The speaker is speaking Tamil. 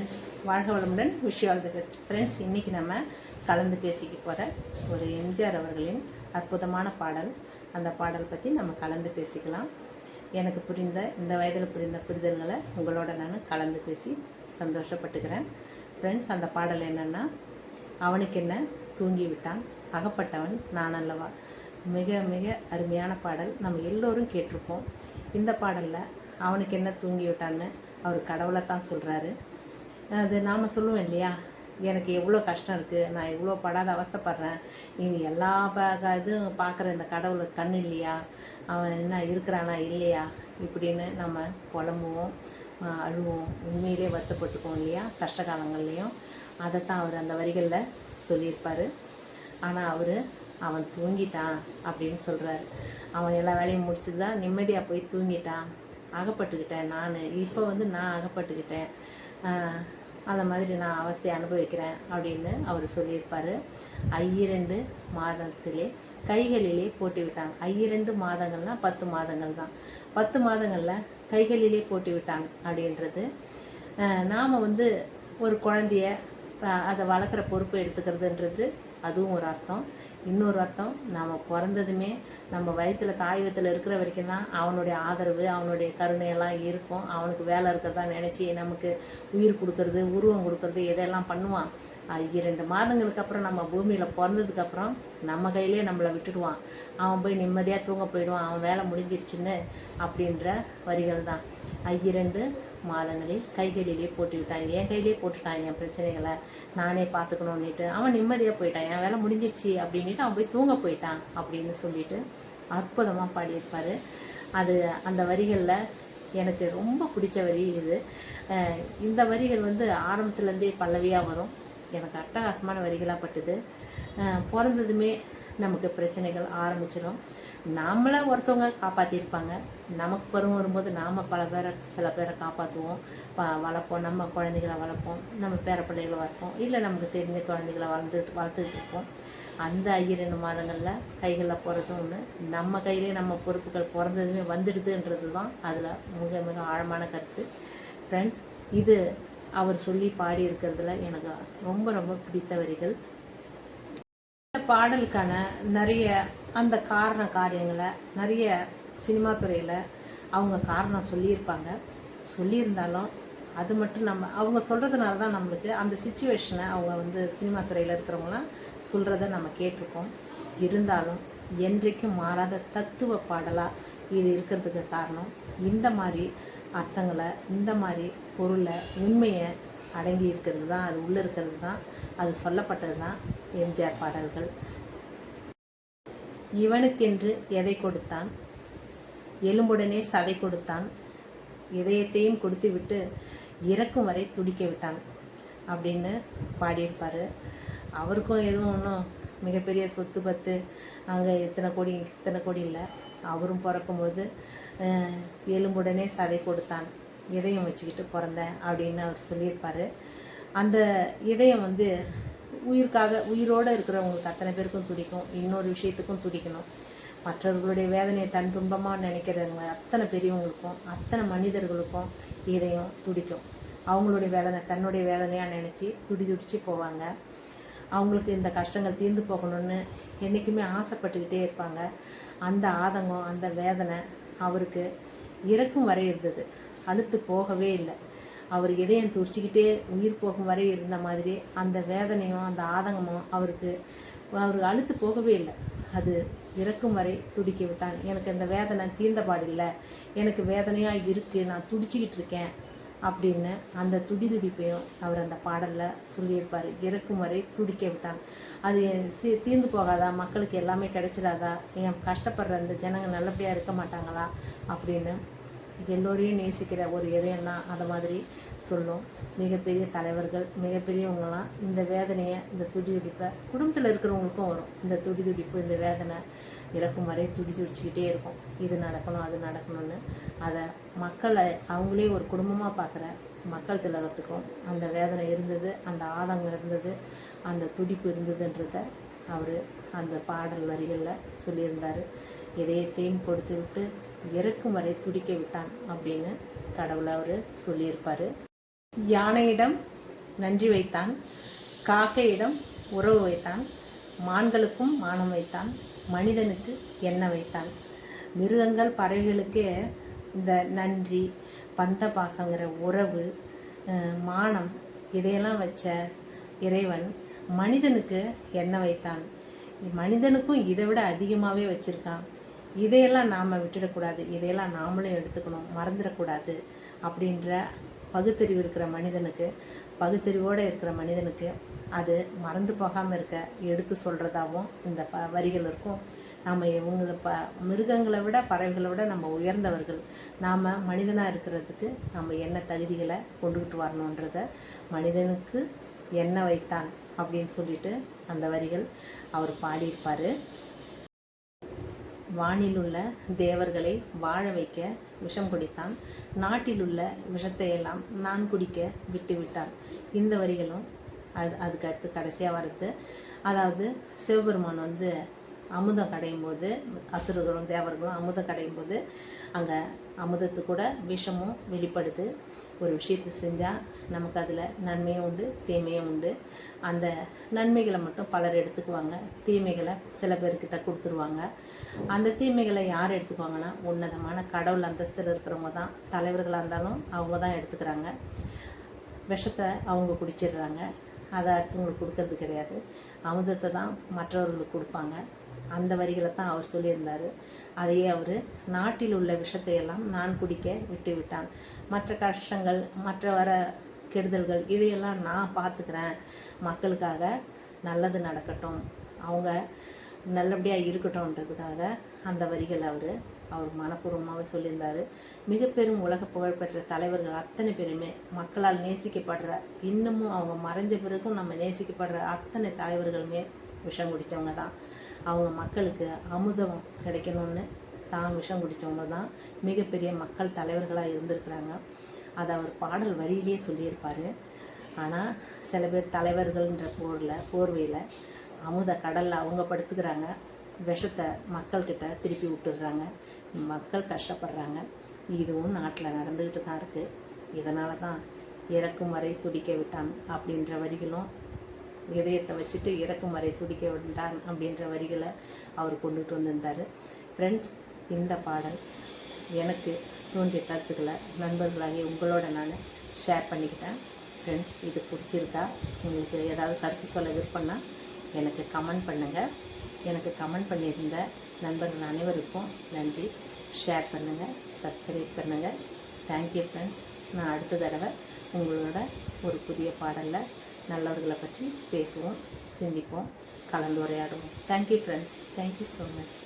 ஃப்ரெண்ட்ஸ் வாழ்க வளமுடன். Wish all the best friends இன்றைக்கி நம்ம கலந்து பேசிக்க போகிற ஒரு எம்ஜிஆர் அவர்களின் அற்புதமான பாடல். அந்த பாடல் பற்றி நம்ம கலந்து பேசிக்கலாம். எனக்கு புரிந்த இந்த வயதில் புரிந்த புரிதல்களை உங்களோட நான் கலந்து பேசி சந்தோஷப்பட்டுக்கிறேன். ஃப்ரெண்ட்ஸ் அந்த பாடல் என்னென்னா அவனுக்கு என்ன? தூங்கி விட்டான். அகப்பட்டவன் நான் அல்லவா? மிக மிக அருமையான பாடல். நம்ம எல்லோரும் கேட்டிருப்போம். இந்த பாடலில் அவனுக்கு என்ன தூங்கி விட்டான்னு அவர் கடவுளை தான் சொல்கிறாரு அது நாம் சொல்லுவோம் இல்லையா? எனக்கு எவ்வளோ கஷ்டம் இருக்குது நான் எவ்வளோ படாத அவஸ்தைப்படுறேன். இது எல்லா இதுவும் பார்க்குற இந்த கடவுளுக்கு கண் இல்லையா? அவன் என்ன இருக்கிறானா இல்லையா? இப்படின்னு நம்ம புலம்புவோம் அழுவோம். உண்மையிலே வருத்தப்பட்டுக்குவோம் இல்லையா? கஷ்ட காலங்கள்லேயும். அதைத்தான் அவர் அந்த வரிகளில் சொல்லியிருப்பார். ஆனால் அவர் அவன் தூங்கிட்டான் அப்படின்னு சொல்கிறாரு அவன் எல்லா வேலையும் முடிச்சுட்டு தான் நிம்மதியாக போய் தூங்கிட்டான். அகப்பட்டுக்கிட்டேன் நான். இப்போ வந்து நான் அகப்பட்டுக்கிட்டேன். அந்த மாதிரி நான் அவஸ்தையை அனுபவிக்கிறேன் அப்படின்னு அவர் சொல்லியிருப்பார். ஐயிரண்டு மாதத்திலே கைகளிலே போட்டு விட்டாங்க ஐயிரண்டு மாதங்கள்னா பத்து மாதங்கள் தான். பத்து மாதங்களில் கைகளிலே போட்டு விட்டாங்க அப்படின்றது நாம் வந்து ஒரு குழந்தைய அதை வளர்க்குற பொறுப்பு எடுத்துக்கிறதுன்றது அதுவும் ஒரு அர்த்தம். இன்னொரு அர்த்தம் நாம் பிறந்ததுமே நம்ம வயிற்றில் தாய் இருக்கிற வரைக்கும் தான் அவனுடைய ஆதரவு அவனுடைய கருணையெல்லாம் இருக்கும். அவனுக்கு வேலை இருக்கிறதா நினச்சி நமக்கு உயிர் கொடுக்கறது உருவம் கொடுக்கறது இதெல்லாம் பண்ணுவான்? இரண்டு மாதங்களுக்கு அப்புறம் நம்ம பூமியில் பிறந்ததுக்கப்புறம் நம்ம கையிலே நம்மளை விட்டுடுவான். அவன் போய் நிம்மதியாக தூங்க போயிடுவான். அவன் வேலை முடிஞ்சிடுச்சுன்னு அப்படின்ற வரிகள் தான். இரண்டு மாதங்களில் கைகளிலே போட்டு விட்டான். என் கையிலே போட்டுட்டான் என் பிரச்சனைகளை. நானே பார்த்துக்கணுன்னுட்டு அவன் நிம்மதியாக போயிட்டான். என் வேலை முடிஞ்சிடுச்சு அப்படின்ட்டு அவன் போய் தூங்க போயிட்டான் அப்படின்னு சொல்லிட்டு அற்புதமாக பாடியிருப்பார். அது அந்த வரிகளில் எனக்கு ரொம்ப பிடிச்ச வரி இது. இந்த வரிகள் வந்து ஆரம்பத்துலேருந்தே பல்லவியாக வரும். எனக்கு அட்டகாசமான வரிகளாக பட்டுது. பிறந்ததுமே நமக்கு பிரச்சனைகள் ஆரம்பிச்சிடும் நம்மளை ஒருத்தவங்க காப்பாற்றிருப்பாங்க நமக்கு பருவம் வரும்போது நாம் பல பேரை சில பேரை காப்பாற்றுவோம் ப வளர்ப்போம். நம்ம குழந்தைகளை வளர்ப்போம். நம்ம பேர பிள்ளைகளை வளர்ப்போம். இல்லை நமக்கு தெரிஞ்ச குழந்தைகளை வளர்ந்துட்டு வளர்த்துட்டு இருப்போம். அந்த ஐயிரண்டு மாதங்களில் கைகளில் போகிறதும் ஒன்று நம்ம கையிலே நம்ம பொறுப்புகள் பிறந்ததுமே வந்துடுதுன்றது தான் அதில் மிக மிக ஆழமான கருத்து. ஃப்ரெண்ட்ஸ் இது அவர் சொல்லி பாடியிருக்கிறதுல எனக்கு ரொம்ப ரொம்ப பிடித்த வரிகள். இந்த பாடலுக்கான நிறைய அந்த காரண காரியங்களை நிறைய சினிமா துறையில் அவங்க காரணம் சொல்லியிருப்பாங்க. சொல்லியிருந்தாலும் அது மட்டும் நம்ம அவங்க சொல்கிறதுனால தான் நம்மளுக்கு அந்த சுச்சுவேஷனை அவங்க வந்து சினிமா துறையில் இருக்கிறவங்களாம் சொல்கிறத நம்ம கேட்டிருக்கோம். இருந்தாலும் என்றைக்கும் மாறாத தத்துவ பாடலாக இது இருக்கிறதுக்கு காரணம். இந்த மாதிரி அர்த்தங்களை இந்த மாதிரி பொருளை உண்மையை அடங்கி இருக்கிறது தான் அது உள்ளே இருக்கிறது தான் அது சொல்லப்பட்டது தான் எம்ஜிஆர் பாடல்கள். இவனுக்கென்று எதை கொடுத்தான்? எலும்புடனே சதை கொடுத்தான். இதயத்தையும் கொடுத்து விட்டு இறக்கும் வரை துடிக்க விட்டான் அப்படின்னு பாடியிருப்பார். அவருக்கும் எதுவும் ஒன்றும் மிகப்பெரிய சொத்து பத்து அங்கே இத்தனை கோடி இத்தனை கோடி இல்லை. அவரும் பிறக்கும்போது எலும்புடனே சதை கொடுத்தான் இதயம் வச்சுக்கிட்டு பிறந்தேன் அப்படின்னு அவர் சொல்லியிருப்பார். அந்த இதயம் வந்து உயிருக்காக உயிரோடு இருக்கிறவங்களுக்கு அத்தனை பேருக்கும் துடிக்கும். இன்னொரு விஷயத்துக்கும் துடிக்கணும். மற்றவர்களுடைய வேதனையை தன் துன்பமாக நினைக்கிறவங்க அத்தனை பெரியவங்களுக்கும் அத்தனை மனிதர்களுக்கும் இதயம் துடிக்கும். அவங்களுடைய வேதனை தன்னுடைய வேதனையாக நினச்சி துடி துடிச்சு போவாங்க. அவங்களுக்கு இந்த கஷ்டங்கள் தீர்ந்து போகணும்னு என்றைக்குமே ஆசைப்பட்டுக்கிட்டே இருப்பாங்க. அந்த ஆதங்கம் அந்த வேதனை அவருக்கு இறக்கும் வரை இருந்தது. அழுத்து போகவே இல்லை. அவர் இதயம் துடிச்சிக்கிட்டே உயிர் போகும் வரை இருந்த மாதிரி அந்த வேதனையும் அந்த ஆதங்கமும் அவருக்கு அவர் அழுத்து போகவே இல்லை. அது இறக்கும் வரை துடிக்க விட்டான். எனக்கு அந்த வேதனை தீர்ந்தபாடில்லை எனக்கு வேதனையாக இருக்குது நான் துடிச்சிக்கிட்டு இருக்கேன். அப்படின்னு அந்த துடி துடிப்பையும் அவர் அந்த பாடலில் சொல்லியிருப்பார். இறக்கும் வரை துடிக்க விட்டான். அது என் சி தீர்ந்து போகாதா? மக்களுக்கு எல்லாமே கிடைச்சிடாதா? என் கஷ்டப்படுற அந்த ஜனங்க நல்லபடியாக இருக்க மாட்டாங்களா? அப்படின்னு எல்லோரையும் நேசிக்கிற ஒரு இதயம் தான் அதை மாதிரி. சொல்லும் மிகப்பெரிய தலைவர்கள் மிகப்பெரியவங்களாம் இந்த வேதனையை இந்த துடி துடிப்பை குடும்பத்தில் இருக்கிறவங்களுக்கும் வரும். இந்த துடி துடிப்பு இந்த வேதனை இறக்கும் வரை துடி துடிச்சிக்கிட்டே இருக்கும். இது நடக்கணும் அது நடக்கணும்னு. அதை மக்களை அவங்களே ஒரு குடும்பமாக பார்க்குற மக்கள் திலகத்துக்கும் அந்த வேதனை இருந்தது அந்த ஆதங்கம் இருந்தது அந்த துடிப்பு இருந்ததுன்றத அவர் அந்த பாடல் வரிகளில் சொல்லியிருந்தார். இதயத்தையும் கொடுத்து விட்டு இறக்கும் வரை துடிக்க விட்டான் அப்படின்னு கடவுளை அவர் சொல்லியிருப்பார். யானையிடம் நன்றி வைத்தான் காக்கையிடம் உறவு வைத்தான் மான்களுக்கும் மானம் வைத்தான் மனிதனுக்கு எண்ணெய் வைத்தான். மிருகங்கள் பறவைகளுக்கு இந்த நன்றி பந்த பாசங்கிற உறவு மானம் இதையெல்லாம் வச்ச இறைவன் மனிதனுக்கு எண்ணெய் வைத்தான். மனிதனுக்கும் இதை விட அதிகமாகவே வச்சுருக்கான். இதையெல்லாம் நாம் விட்டுடக்கூடாது. இதையெல்லாம் நாமளும் எடுத்துக்கணும். மறந்துடக்கூடாது. அப்படின்ற பகுத்தறிவு இருக்கிற மனிதனுக்கு பகுத்தறிவோடு இருக்கிற மனிதனுக்கு அது மறந்து போகாமல் இருக்க எடுத்து சொல்கிறதாவும் இந்த ப வரிகள் இருக்கும். நாம் இவங்க ப மிருகங்களை விட பறவைகளை விட நம்ம உயர்ந்தவர்கள். நாம் மனிதனாக இருக்கிறதுக்கு நம்ம என்ன தகுதிகளை கொண்டுகிட்டு வரணுன்றத மனிதனுக்கு என்ன வைத்தான் அப்படின்னு சொல்லிட்டு அந்த வரிகள் அவர் பாடியிருப்பார். வானிலுள்ள தேவர்களை வாழ வைக்க விஷம் குடித்தான். நாட்டிலுள்ள உள்ள விஷத்தையெல்லாம் நான் குடிக்க விட்டுவிட்டான் இந்த வரிகளும் அது அதுக்கு அடுத்து கடைசியாக வரது. அதாவது சிவபெருமான் வந்து அமுதம் கடையும் போது அசுரர்களும் தேவர்களும் அமுதம் கடையும் போது அங்கே அமுதத்து கூட விஷமும் வெளிப்படுது ஒரு விஷயத்தை செஞ்சால் நமக்கு அதில் நன்மையும் உண்டு தீமையும் உண்டு. அந்த நன்மைகளை மட்டும் பலர் எடுத்துக்குவாங்க. தீமைகளை சில பேர்கிட்ட கொடுத்துருவாங்க. அந்த தீமைகளை யார் எடுத்துக்குவாங்கன்னா உன்னதமான கடவுள் அந்தஸ்தில் இருக்கிறவங்க தான். தலைவர்களாக இருந்தாலும் அவங்க தான் எடுத்துக்கிறாங்க. விஷத்தை அவங்க குடிச்சிடுறாங்க. அதை அடுத்தவங்களுக்கு கொடுக்கறது கிடையாது. அமுதத்தை தான் மற்றவர்களுக்கு கொடுப்பாங்க. அந்த வரிகளை தான் அவர் சொல்லியிருந்தார். அதையே அவர் நாட்டில் உள்ள விஷத்தையெல்லாம் நான் குடிக்க விட்டு விட்டான் மற்ற கஷ்டங்கள் மற்ற வர கெடுதல்கள் இதையெல்லாம் நான் பார்த்துக்கிறேன். மக்களுக்காக நல்லது நடக்கட்டும். அவங்க நல்லபடியாக இருக்கட்டும்ன்றதுக்காக அந்த வரிகள் அவர் அவர் மனப்பூர்வமாகவே சொல்லியிருந்தார். மிக பெரும் உலக புகழ்பெற்ற தலைவர்கள் அத்தனை பேருமே மக்களால் நேசிக்கப்படுற இன்னமும் அவங்க மறைஞ்ச பிறகும் நம்ம நேசிக்கப்படுற அத்தனை தலைவர்களுமே விஷம் குடித்தவங்க தான். அவங்க மக்களுக்கு அமுதம் கிடைக்கணும்னு தான் விஷம் குடித்தவங்க தான் மிகப்பெரிய மக்கள் தலைவர்களாக இருந்திருக்கிறாங்க. அதை அவர் பாடல் வரியிலேயே சொல்லியிருப்பார். ஆனால் சில பேர் தலைவர்கள்ன்ற போரில் போர்வையில் அமுத கடலில் அவங்க படுத்துக்கிறாங்க. விஷத்தை மக்கள்கிட்ட திருப்பி விட்டுடுறாங்க. மக்கள் கஷ்டப்படுறாங்க. இதுவும் நாட்டில் நடந்துக்கிட்டு தான் இருக்குது இதனால தான் இறக்கும் வரை துடிக்க விட்டான் அப்படின்ற வரிகளும் இதயத்தை வச்சுட்டு இறக்கும் வரை துடிக்க விட்டான் அப்படின்ற வரிகளை அவர் கொண்டுட்டு வந்திருந்தார். ஃப்ரெண்ட்ஸ் இந்த பாடல் எனக்கு தோன்றிய கருத்துக்களை நண்பர்களாகிய உங்களோட நான் ஷேர் பண்ணிக்கிட்டேன். ஃப்ரெண்ட்ஸ் இது பிடிச்சிருக்கா? உங்களுக்கு ஏதாவது கருத்து சொல்ல விருப்பம்னா எனக்கு கமெண்ட் பண்ணுங்கள் எனக்கு கமெண்ட் பண்ணியிருந்த நண்பர்கள் அனைவருக்கும் நன்றி. ஷேர் பண்ணுங்கள் சப்ஸ்கிரைப் பண்ணுங்கள் தேங்க்யூ ஃப்ரெண்ட்ஸ் நான் அடுத்த தடவை உங்களோட ஒரு புதிய பாடலில் நல்லவர்களை பற்றி பேசுவோம் சிந்திப்போம் கலந்துரையாடுவோம். Thank you friends thank you so much